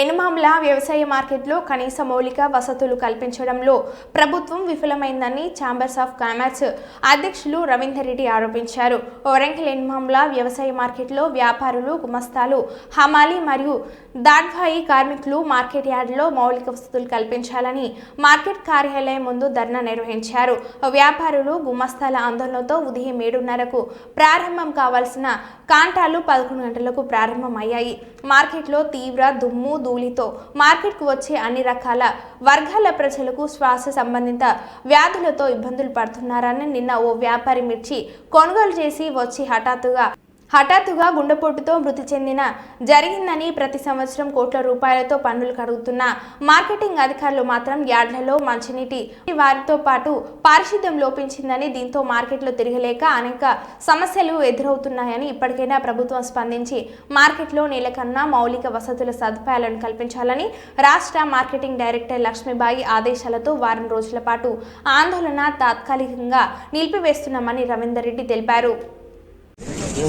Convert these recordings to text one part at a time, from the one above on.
ఎనుమాముల వ్యవసాయ మార్కెట్లో కనీస మౌలిక వసతులు కల్పించడంలో ప్రభుత్వం విఫలమైందని ఛాంబర్స్ ఆఫ్ కామర్స్ అధ్యక్షులు రవీందర్ రెడ్డి ఆరోపించారు. వరంగల్ ఎనుమాముల వ్యవసాయ మార్కెట్లో వ్యాపారులు గుమస్తాలు హమాలి మరియు దాడ్వాయి కార్మికులు మార్కెట్ యార్డులో మౌలిక వసతులు కల్పించాలని మార్కెట్ కార్యాలయం ముందు ధర్నా నిర్వహించారు. వ్యాపారులు గుమస్తాల ఆందోళనతో ఉదయం ఏడున్నరకు ప్రారంభం కావాల్సిన కాంటాలు పదకొండు గంటలకు ప్రారంభమయ్యాయి. మార్కెట్లో తీవ్ర దుమ్ము ధూళితో మార్కెట్కు వచ్చే అన్ని రకాల వర్గాల ప్రజలకు శ్వాస సంబంధిత వ్యాధులతో ఇబ్బందులు పడుతున్నారని నిన్న ఓ వ్యాపారి మిర్చి కొనుగోలు చేసి వచ్చి హఠాత్తుగా హఠాత్తుగా గుండెపోటుతో మృతి చెందిన జరిగిందని ప్రతి సంవత్సరం కోట్ల రూపాయలతో పన్నులు కడుగుతున్న మార్కెటింగ్ అధికారులు మాత్రం యార్డ్లలో మంచినీటి వారితో పాటు పారిశుద్ధ్యం లోపించిందని దీంతో మార్కెట్లో తిరగలేక అనేక సమస్యలు ఎదురవుతున్నాయని ఇప్పటికైనా ప్రభుత్వం స్పందించి మార్కెట్లో నీలకన్నా మౌలిక వసతుల సదుపాయాలను కల్పించాలని రాష్ట్ర మార్కెటింగ్ డైరెక్టర్ లక్ష్మీబాయి ఆదేశాలతో వారం రోజుల పాటు ఆందోళన తాత్కాలికంగా నిలిపివేస్తున్నామని రవీందర్ రెడ్డి తెలిపారు.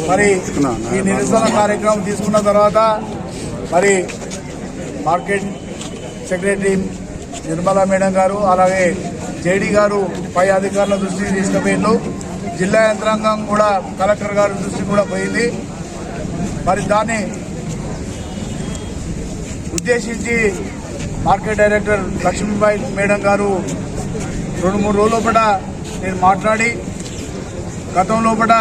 మరి ఈ నిరసన కార్యక్రమం తీసుకున్న తర్వాత మరి మార్కెట్ సెక్రటరీ నిర్మలా మేడం గారు అలాగే జేడీ గారు పై అధికారుల దృష్టికి తీసుకుపోయిండు జిల్లా యంత్రాంగం కూడా కలెక్టర్ గారి దృష్టికి కూడా పోయింది. మరి దాన్ని ఉద్దేశించి మార్కెట్ డైరెక్టర్ లక్ష్మీబాయి మేడం గారు రెండు మూడు రోజుల నేను మాట్లాడి గతం లోపల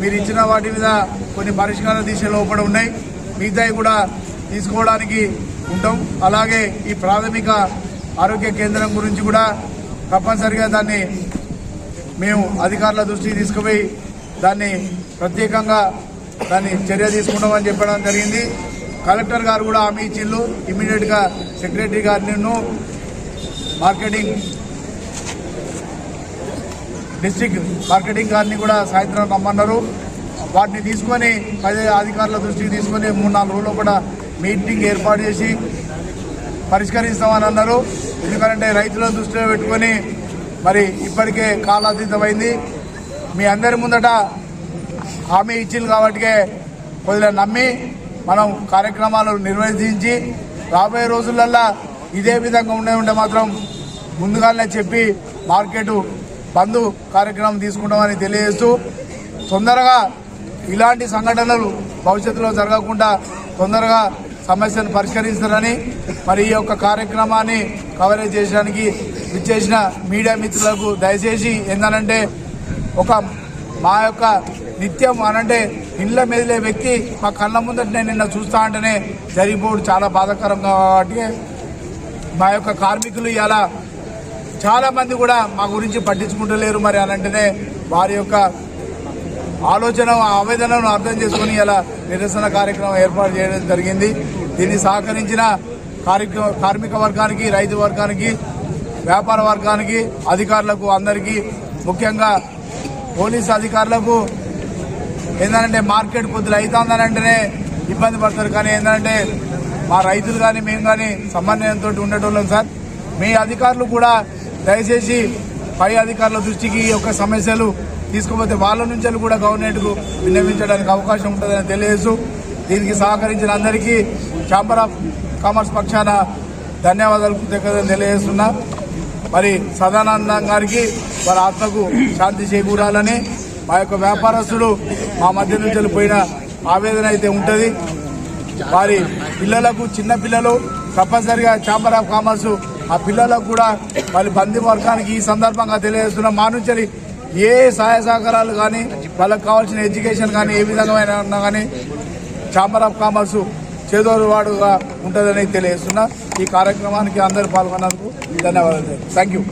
మీరు ఇచ్చిన వాటి మీద కొన్ని పరిష్కార దిశ లోపల ఉన్నాయి. మిగతాయి కూడా తీసుకోవడానికి ఉంటాం. అలాగే ఈ ప్రాథమిక ఆరోగ్య కేంద్రం గురించి కూడా తప్పనిసరిగా దాన్ని మేము అధికారుల దృష్టికి తీసుకుపోయి దాన్ని ప్రత్యేకంగా దాన్ని చర్య తీసుకుంటామని చెప్పడం జరిగింది. కలెక్టర్ గారు కూడా హామీ ఇచ్చిళ్ళు ఇమీడియట్గా సెక్రటరీ గారిని మార్కెటింగ్ డిస్టిక్ మార్కెటింగ్ గారిని కూడా సాయంత్రం రమ్మన్నారు. వాటిని తీసుకొని పది అధికారుల దృష్టికి తీసుకొని మూడు నాలుగు రోజులు కూడా మీటింగ్ ఏర్పాటు చేసి పరిష్కరిస్తామని అన్నారు. ఎందుకంటే రైతుల దృష్టిలో పెట్టుకొని మరి ఇప్పటికే కాలాతీతమైంది. మీ అందరి ముందట హామీ ఇచ్చింది కాబట్టికే కొద్దిగా నమ్మి మనం కార్యక్రమాలు నిర్వహించి రాబోయే రోజులల్లా ఇదే విధంగా ఉండే ఉంటే మాత్రం ముందుగానే చెప్పి మార్కెట్ బంధు కార్యక్రమం తీసుకుంటామని తెలియజేస్తూ తొందరగా ఇలాంటి సంఘటనలు భవిష్యత్తులో జరగకుండా తొందరగా సమస్యను పరిష్కరిస్తారని మరి ఈ యొక్క కార్యక్రమాన్ని కవరేజ్ చేయడానికి ఇచ్చేసిన మీడియా మిత్రులకు దయచేసి ఏందనంటే ఒక మా యొక్క నిత్యం అనంటే ఇళ్ళ మెదిలే వ్యక్తి మా కళ్ళ ముందట నేను నిన్న చూస్తా అంటేనే జరిగిపోవడం చాలా బాధాకరం కాబట్టి మా యొక్క కార్మికులు ఇలా చాలా మంది కూడా మా గురించి పట్టించుకుంటలేరు మరి అని వారి యొక్క ఆలోచన ఆవేదనను అర్థం చేసుకుని ఇలా నిరసన కార్యక్రమం ఏర్పాటు చేయడం జరిగింది. దీన్ని సహకరించిన కార్మిక వర్గానికి రైతు వర్గానికి వ్యాపార వర్గానికి అధికారులకు అందరికీ ముఖ్యంగా పోలీస్ అధికారులకు ఏంటంటే మార్కెట్ కొద్దిగా అవుతుందనంటేనే ఇబ్బంది పడతారు. కానీ ఏంటంటే మా రైతులు కానీ మేము కానీ సమన్వయంతో ఉండేటోళ్ళం సార్. మీ అధికారులు కూడా దయచేసి పై అధికారుల దృష్టికి ఈ యొక్క సమస్యలు తీసుకుపోతే వాళ్ళ నుంచి కూడా గవర్నమెంట్కు విన్నవించడానికి అవకాశం ఉంటుందని తెలియజేస్తూ దీనికి సహకరించిన అందరికీ ఛాంబర్ ఆఫ్ కామర్స్ పక్షాన ధన్యవాదాలు కృతజ్ఞతలు తెలియజేస్తున్నా. మరి సదానందం గారికి వారి ఆత్మకు శాంతి చేకూరాలని మా యొక్క వ్యాపారస్తులు మా మధ్య నుంచి పోయిన ఆవేదన అయితే ఉంటుంది. వారి పిల్లలకు చిన్న పిల్లలు తప్పనిసరిగా ఛాంబర్ ఆఫ్ కామర్స్ ఆ పిల్లలకు కూడా వాళ్ళ బంది వర్గానికి ఈ సందర్భంగా తెలియజేస్తున్నాం మా నుంచి ఏ సహాయ సహకారాలు కానీ వాళ్ళకి కావాల్సిన ఎడ్యుకేషన్ కానీ ఏ విధంగా ఉన్నా కానీ ఛాంబర్ ఆఫ్ కామర్స్ చేదోరు వాడుగా ఉంటుందని తెలియజేస్తున్నా. ఈ కార్యక్రమానికి అందరూ పాల్గొన్నందుకు ధన్యవాదాలు. Thank you